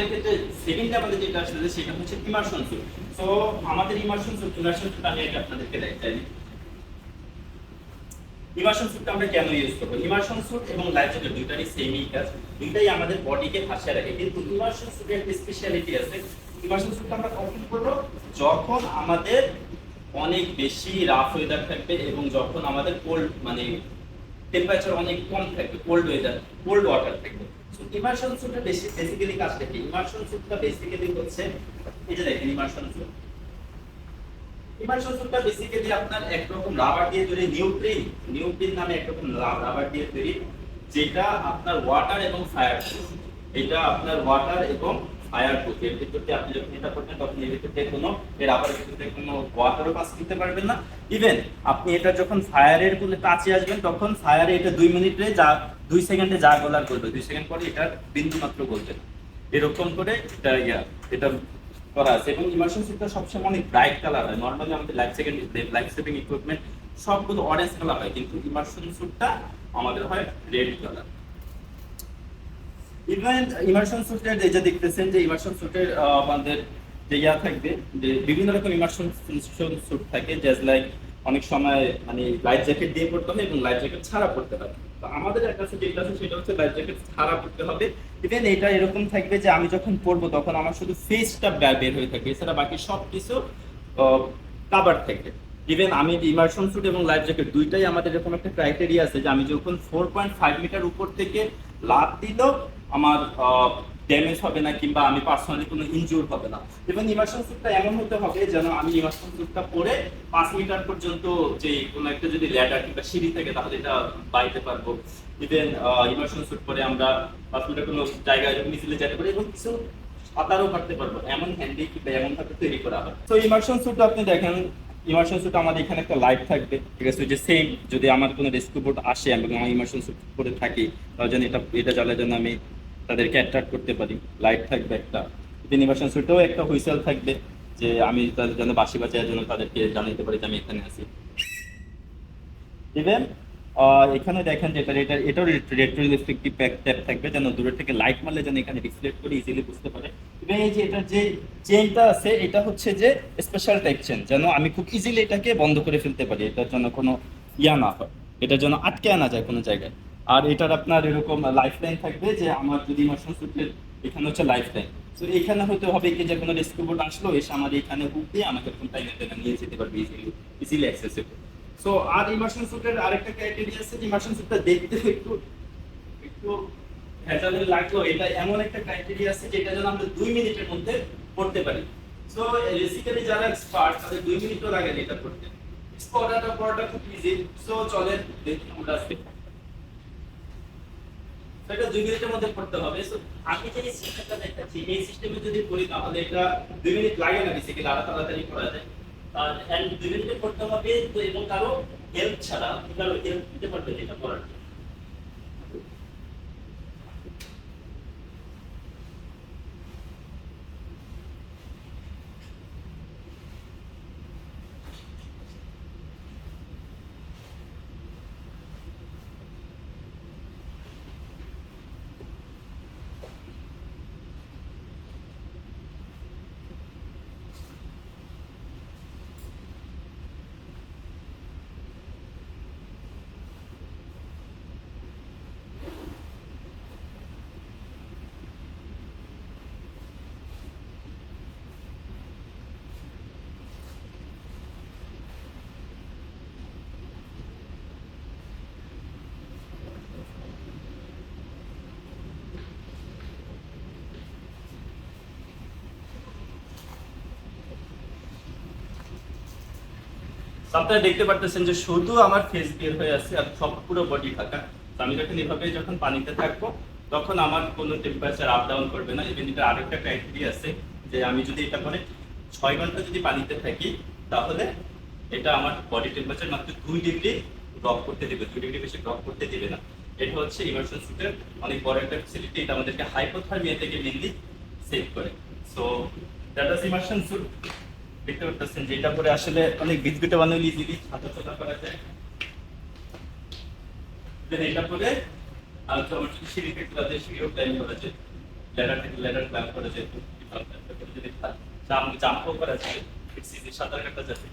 সেটা immersion suit so আমাদের immersion suit immersion suit আমি আগে আপনাদেরকে দেখাই ইমার্শন স্যুটটা আমরা কেন ইউজ করব? এবং বডিকে ভাসিয়ে রাখে। কিন্তু ইমার্শন স্যুটের একটা স্পেশালিটি আছে। ইমার্শন স্যুটটা আমরা যখন আমাদের অনেক বেশি রাফ ওয়েদার থাকবে এবং যখন আমাদের কোল্ড মানে টেম্পারেচার অনেক কম থাকবে কোল্ড ওয়েদার কোল্ড ওয়াটার থাকবে। ইমার্শন সুটটা বেশি বেসিক্যালি কাজটা কি? ইমার্শন স্যুটটা বেসিক্যালি হচ্ছে, এই যে দেখেন ইমার্শন স্যুট ইমার্শন স্যুটটা বেসিক্যালি আপনার একরকম রাবার দিয়ে তৈরি নিউট্রিন নিউট্রিন নামে একরকম রাবার দিয়ে তৈরি, যেটা আপনার ওয়াটার এবং ফায়ার এটা আপনার ওয়াটার এবং ফায়ার প্রুফ। এর ভিতরে আপনি যখন এটা করবেন, তখন এর ভিতরে কোনো, এর আবার ভিতরে কোনো ওয়াটারও পাস করতে পারবেন না। ইভেন আপনি এটা যখন ফায়ারের কোনো কাছে আসবেন, তখন ফায়ারে এটা দুই মিনিটে যা, দুই সেকেন্ডে যা গলার করবে। দুই সেকেন্ড পরে এটা বিন্দু মাত্র গলবে এরকম করে এটা ইয়া, এটা করা আছে। এবং ইমার্শন সুটটা সবসময় অনেক ব্রাইট কালার হয়। নর্মালি আমাদের life second life saving equipment সবগুলো অরেঞ্জ কালার হয়, কিন্তু ইমার্শন সুটটা আমাদের হয় রেড কালার ইভেন ইমার্শন সুটের যে দেখতেছেন যে ইমার্শন সুটের আমাদের যে ইয়া থাকবে, যে বিভিন্ন রকম ইমার্শন স্যুট থাকে জাস্ট লাইক অনেক সময় মানে লাইফ জ্যাকেট দিয়ে পড়তে হবে এবং লাইফ জ্যাকেট ছাড়া পড়তে হয়। তো আমাদের কাছে যেটা আছে, সেটা হচ্ছে লাইফ জ্যাকেট ছাড়া পড়তে হবে। ইভেন এটা এরকম থাকবে যে আমি যখন পড়ব তখন আমার শুধু ফেসটা বের হয়ে থাকে এছাড়া বাকি সব কিছু কাবার থাকে ইভেন আমি ইমার্শন স্যুট এবং লাইফ জ্যাকেট দুইটাই আমাদের এরকম একটা ক্রাইটেরিয়া আছে যে আমি যখন ফোর পয়েন্ট ফাইভ মিটার উপর থেকে লাভ দিলেও আমার ড্যামেজ হবে না কিংবা আমি পার্সোনালি কোনো ইনজুর হবে না। ইভেন ইমার্শন স্যুটটা এমন হতে হবে যেন আমি ইমার্শন স্যুটটা পরে পাঁচ মিটার পর্যন্ত যে কোনো একটা যদি ল্যাডার কিংবা সিঁড়ি থাকে তাহলে এটা বাইতে পারব। ইভেন ইমার্শন স্যুট পরে আমরা পাঁচ মিটার কোনো জায়গায় মিছিলে যেতে পারি এবং কিছু সাঁতারও কাটতে পারব। এমন হ্যান্ডি কিংবা এমন ভাবে তৈরি করা হয়। তো ইমার্শন স্যুট আপনি দেখেন ইমার্শন স্যুট আমাদের এখানে একটা লাইট থাকবে। ঠিক আছে যে সেম যদি আমার কোনো রেস্কিউ বোর্ড আসে এবং আমি ইমার্শন স্যুট পরে থাকি তাহলে যেন এটা এটা জ্বালার জন্য আমি তাদেরকে অ্যাট্রাক্ট করতে পারি। লাইট থাকবে একটা। ইমার্শন স্যুটেও একটা হুইসেল থাকবে, যে আমি তাদের জন্য বাসি বাজার জন্য তাদেরকে জানাতে পারি যে আমি এখানে আছি। ইভেন এখানে দেখেন যে এটা এটা এটাও রেট্রো রিফ্লেক্টিভ ট্যাপ থাকবে, যেন দূরের থেকে লাইট মারলে যেন এখানে রিফ্লেক্ট করে ইজিলি বুঝতে পারে। এবং এই যে এটা যে চেনটা আছে, এটা হচ্ছে যে স্পেশাল টাইপ চেন যেন আমি খুব ইজিলি এটাকে বন্ধ করে ফেলতে পারি। এটার জন্য কোনো ইয়া না হয়। এটার জন্য আটকে আনা যায় কোনো জায়গায়। আর এটার আপনার এরকম লাইফ লাইন থাকবে যে আমার যদি ইমোশন সুটের এখানে হচ্ছে লাইফ লাইন তো এখানে হয়তো হবে কি যে কোনো রেস্কিউ বোর্ড আসলো, এসে আমার এখানে হুক দিয়ে আমাকে কোন টাইমে নিয়ে যেতে পারবে ইজিলি ইজিলি অ্যাক্সেসিবল সো আর ইমার্শন স্যুটের আরেকটা ক্রাইটেরিয়া আছে যে ইমার্শন স্যুটটা দেখতে একটু একটু ভেজালের লাগল। এটা এমন একটা ক্রাইটেরিয়া আছে যেটা যেন আমরা দুই মিনিটের মধ্যে পড়তে পারি। সো বেসিক্যালি যারা এক্সপার্ট তাদের দুই মিনিটও লাগে এটা পড়তে। পড়াটা পড়াটা খুব ইজি সো চলে দেখি আমরা আজকে এটা দুই মিনিটের মধ্যে পড়তে হবে আমি যে সিস্টেমটা দেখাচ্ছি, এই সিস্টেমে যদি পড়ি তাহলে এটা দুই মিনিট লাগে না বেসিক্যালি আরও তাড়াতাড়ি পড়া যায় আর দুই মিনিটে পড়তে হবে, তো এবং কারও হেল্প ছাড়া, কারও হেল্প দিতে পারবে পড়ার জন্য। আপনারা দেখতে পারতেছেন যে শুধু আমার ফেস বের হয়ে আছে আর সব পুরো বডি ঢাকা। আমি যখন এভাবে যখন পানিতে থাকব, তখন আমার কোনো টেম্পারেচার আপ ডাউন করবে না। ইভেন এটা আরও একটা ক্রাইটেরিয়া আছে যে আমি যদি এটা করে ছয় ঘণ্টা যদি পানিতে থাকি, তাহলে এটা আমার বডি টেম্পারেচার মাত্র দুই ডিগ্রি ড্রপ করতে দেবে। দুই ডিগ্রি বেশি ড্রপ করতে দেবে না। এটা হচ্ছে ইমার্শন স্যুটের অনেক বড় একটা ফেসিলিটি এটা আমাদেরকে হাইপোথার্মিয়া থেকে মেনলি সেভ করে। So that is immersion suit দেখতে পাচ্ছেন যেটা পরে আসলে অনেক বিদ্যুটে বানালে ইজিলি হাতে চলা করা যায়। দেন এটা পরে আর তো আমার সিঁড়ি সিঁড়িও প্ল্যান করা যায়। ল্যাডার থেকে ল্যাডার ক্লাইম করা যায়। জাম্প করা যায় সাঁতার কাটা যাবে।